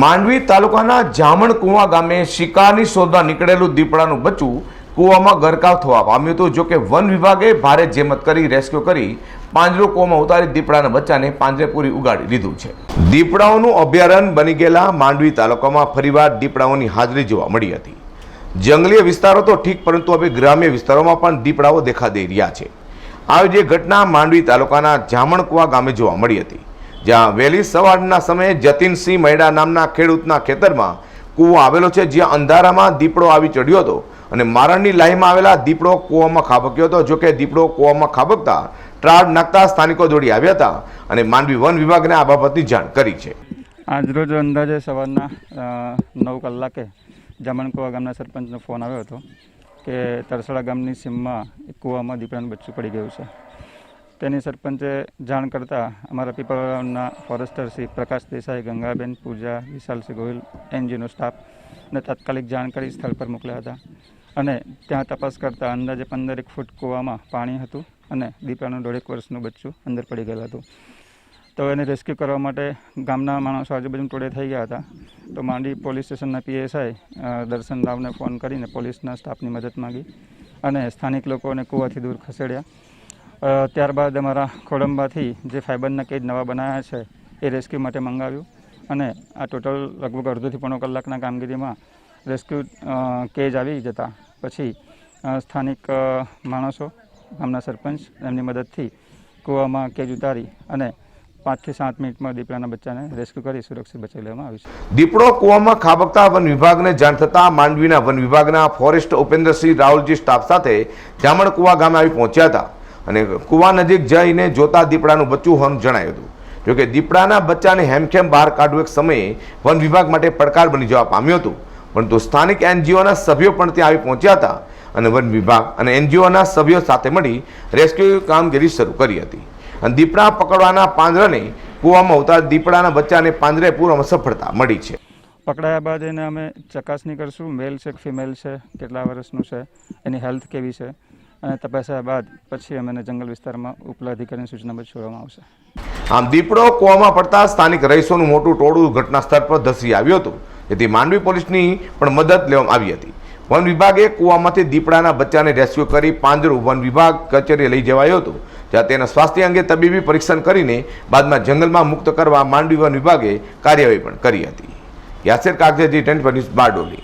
માંડવી તાલુકાના જામણ કુવા ગામે શિકારની શોધમાં નીકળેલું દીપડાનું બચ્ચું કૂવામાં ગરકાવ થવા પામ્યું હતું. જોકે વન વિભાગે ભારે જેમત કરી, રેસ્ક્યુ કરી પાંજરો કૂવામાં ઉતારી દીપડાના બચ્ચાને પાંજરે પૂરી ઉગાડી લીધું છે. દીપડાઓનું અભયારણ્ય બની ગયેલા માંડવી તાલુકામાં ફરીવાર દીપડાઓની હાજરી જોવા મળી હતી. જંગલીય વિસ્તારો તો ઠીક, પરંતુ હવે ગ્રામ્ય વિસ્તારોમાં પણ દીપડાઓ દેખા દઈ રહ્યા છે. આવી જે ઘટના માંડવી તાલુકાના જામણકુવા ગામે જોવા મળી હતી. જ્યાં વહેલી સવારના સમયે જતીનસિંહ મૈડા નામના ખેડૂતના ખેતરમાં કૂવો આવેલો છે, જ્યાં અંધારામાં દીપડો આવી ચડ્યો હતો અને મારણની લાઈનમાં આવેલા દીપડો કૂવામાં ખાબક્યો હતો. જોકે દીપડો કૂવામાં ખાબકતા ટ્રાળ નાખતા સ્થાનિકો દોડી આવ્યા હતા અને માંડવી વન વિભાગને આ બાબતની જાણ કરી છે. આજરોજ અંદાજે સવારના નવ કલાકે જમણકુવા ગામના સરપંચનો ફોન આવ્યો હતો કે તરસડા ગામની સીમમાં કૂવામાં દીપડાનું બચ્ચું પડી ગયું છે. તેની સરપંચે જાણ કરતાં અમારા પીપળના ફોરેસ્ટર શ્રી પ્રકાશ દેસાઈ, ગંગાબેન પૂજા, વિશાલસિંહ ગોહિલ, એનજીનો સ્ટાફ ને તાત્કાલિક જાણ કરી સ્થળ પર મોકલ્યા હતા. અને ત્યાં તપાસ કરતાં અંદાજે પંદરેક ફૂટ કૂવામાં પાણી હતું અને દીપડાનું દોઢેક વર્ષનું બચ્ચું અંદર પડી ગયેલું હતું. તો એને રેસ્ક્યુ કરવા માટે ગામના માણસો આજુબાજુ ટોળે થઈ ગયા હતા. તો માંડી પોલીસ સ્ટેશનના પીએસઆઈ દર્શન રાવને ફોન કરીને પોલીસના સ્ટાફની મદદ માંગી અને સ્થાનિક લોકોને કૂવાથી દૂર ખસેડ્યા. ત્યારબાદ અમારા ખોડંબાથી જે ફાઇબરના કેજ નવા બનાવ્યા છે, એ રેસ્ક્યુ માટે મંગાવ્યું. અને આ ટોટલ લગભગ અડધોથી પોણો કલાકના કામગીરીમાં રેસ્ક્યુ કેજ આવી જતા. પછી સ્થાનિક માણસો, ગામના સરપંચ, એમની મદદથી કૂવામાં કેજ ઉતારી અને પાંચથી સાત મિનિટમાં દીપડાના બચ્ચાને રેસ્ક્યુ કરી સુરક્ષિત બચાવી લેવામાં આવ્યું છે. દીપડો કૂવામાં ખાબકતા વન વિભાગને જાણ થતાં માંડવીના વન વિભાગના ફોરેસ્ટ ઉપેન્દ્રસિંહ રાહુલજી સ્ટાફ સાથે જામણ કુવા ગામે આવી પહોંચ્યા હતા. અને કુવા નજીક જઈને જોતા દીપડાનું બચ્ચું હોવાનું જણાયું હતું. જોકે દીપડાના બચ્ચાને હેમખેમ બહાર કાઢવું એક સમયે વન વિભાગ માટે પડકાર બની જવા પામ્યું હતું. પરંતુ સ્થાનિક એનજીઓના સભ્યો પણ ત્યાં આવી પહોંચ્યા હતા અને વન વિભાગ અને એનજીઓના સભ્યો સાથે મળી રેસ્ક્યુ કામગીરી શરૂ કરી હતી. અને દીપડા પકડવાના પાંજરાને કૂવામાં ઉતાર દીપડાના બચ્ચાને પાંદરે પૂરવામાં સફળતા મળી છે. પકડાયા બાદ એને અમે ચકાસણી કરશું મેલ છે કે ફિમેલ છે, કેટલા વર્ષનું છે, એની હેલ્થ કેવી છે. અને તપાસ્યા બાદ પછી અમે જંગલ વિસ્તારમાં ઉપલા અધિકારીની સૂચના પર છોડવામાં આવશે. આમ દીપડો કૂવામાં પડતા સ્થાનિક રહીશોનું મોટું ટોળું ઘટના સ્થળ પર ધસી આવ્યું હતું. જેથી માંડવી પોલીસની પણ મદદ લેવામાં આવી હતી. વન વિભાગે કૂવામાંથી દીપડાના બચ્ચાને રેસ્ક્યુ કરી પાંજરું વન વિભાગ કચેરીએ લઈ જવાયું હતું. જ્યાં તેના સ્વાસ્થ્ય અંગે તબીબી પરીક્ષણ કરીને બાદમાં જંગલમાં મુક્ત કરવા માંડવી વન વિભાગે કાર્યવાહી પણ કરી હતી. યાસેર કાગજેજી ટેન્ટ ન્યૂઝ બારડોલી.